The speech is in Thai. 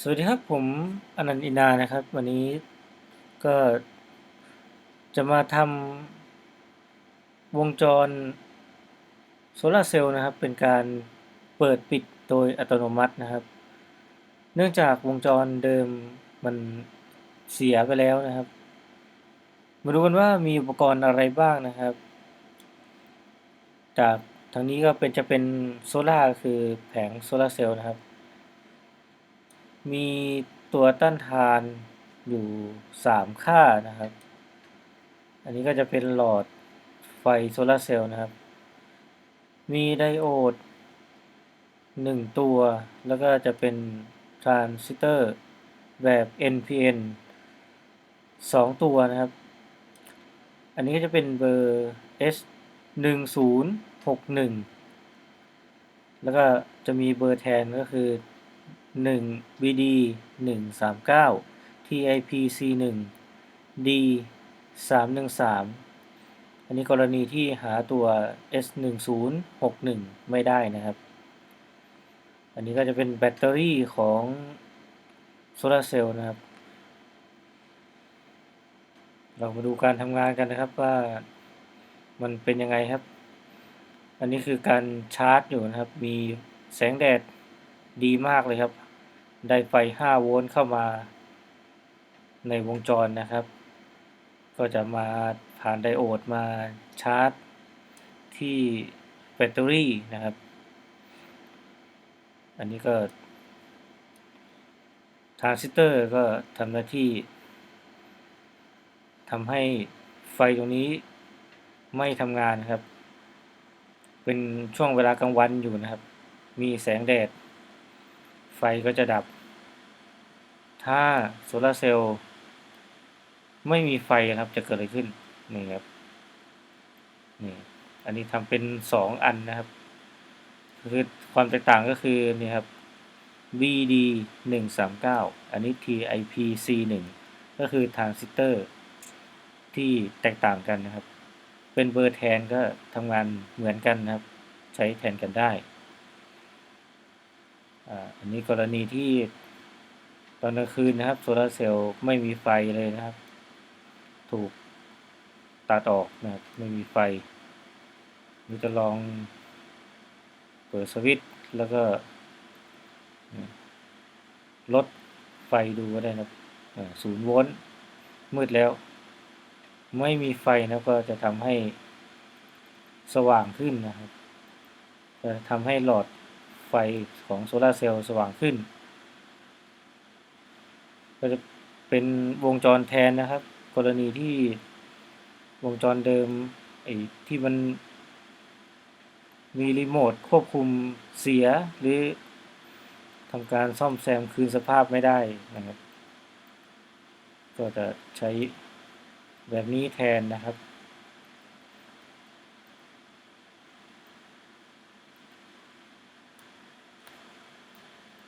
สวัสดีครับผมอนันต์อินานะครับ วันนี้ก็จะมาทำวงจรโซลาร์เซลล์นะครับ เป็นการเปิดปิดโดยอัตโนมัตินะครับ เนื่องจากวงจรเดิมมันเสียไปแล้วนะครับ มาดูกันว่ามีอุปกรณ์อะไรบ้างนะครับ จากทางนี้ก็เป็นจะเป็นโซล่าคือแผงโซลาร์เซลล์นะครับ มีตัวต้านทานอยู่ 3 ค่านะครับ อันนี้ก็จะเป็นหลอดไฟโซลาร์เซลล์นะครับ มีไดโอด 1 ตัว แล้วก็จะเป็นทรานซิสเตอร์แบบ NPN 2 ตัวนะครับ อันนี้ก็จะเป็นเบอร์ S 1 0 6 1 แล้วก็จะมีเบอร์แทนก็คือ 1 BD 1 3 9 TIP C 1 D 3 1 3 อันนี้กรณีที่หาตัว S 1 0 6 1ไม่ได้นะครับ อันนี้ก็จะเป็นแบตเตอรี่ของโซลาเซลล์นะครับ เรามาดูการทำงานกันนะครับว่ามันเป็นยังไงครับ อันนี้คือการชาร์จอยู่นะครับ มีแสงแดดดีมากเลยครับ ได้ไฟ 5 โวลต์เข้ามาในวงจรนะครับ ก็จะมาผ่านไดโอดมาชาร์จ ที่แบตเตอรี่นะครับ อันนี้ก็ทรานซิสเตอร์ก็ทำหน้าที่ทำให้ไฟตรงนี้ไม่ทำงานครับ เป็นช่วงเวลากลางวันอยู่นะครับ มีแสงแดด ไฟก็จะดับ ถ้าโซลาร์เซลล์ไม่มีไฟนะครับจะเกิดอะไรขึ้นนี่ครับนี่อันนี้ทำเป็นสองอันนะครับคือความแตกต่างก็คือนี่ครับ VD 1 3 9อันนี้ TIP C 1ก็คือทรานซิสเตอร์ที่แตกต่างกันนะครับ เป็นเบอร์แทนก็ทำงานเหมือนกันนะครับ ใช้แทนกันได้ อันนี้กรณีที่ อนกลางคืนนะครับโซลาเซลล์ไม่มีไฟเลยนะครับ ถูกตัดออกนะครับไม่มีไฟนี่จะลองเปิดสวิตช์แล้วก็ ลดไฟดูก็ได้นะครับศูนย์โวลต์มืดแล้ว ไม่มีไฟนะก็จะทำให้สว่างขึ้นนะครับจะทำให้หลอดไฟของโซลาเซลล์สว่างขึ้น ก็จะเป็นวงจรแทนนะครับ กรณีที่วงจรเดิมไอ้ที่มันมีรีโมทควบคุมเสียหรือทำการซ่อมแซมคืนสภาพไม่ได้นะครับ ก็จะใช้แบบนี้แทนนะครับ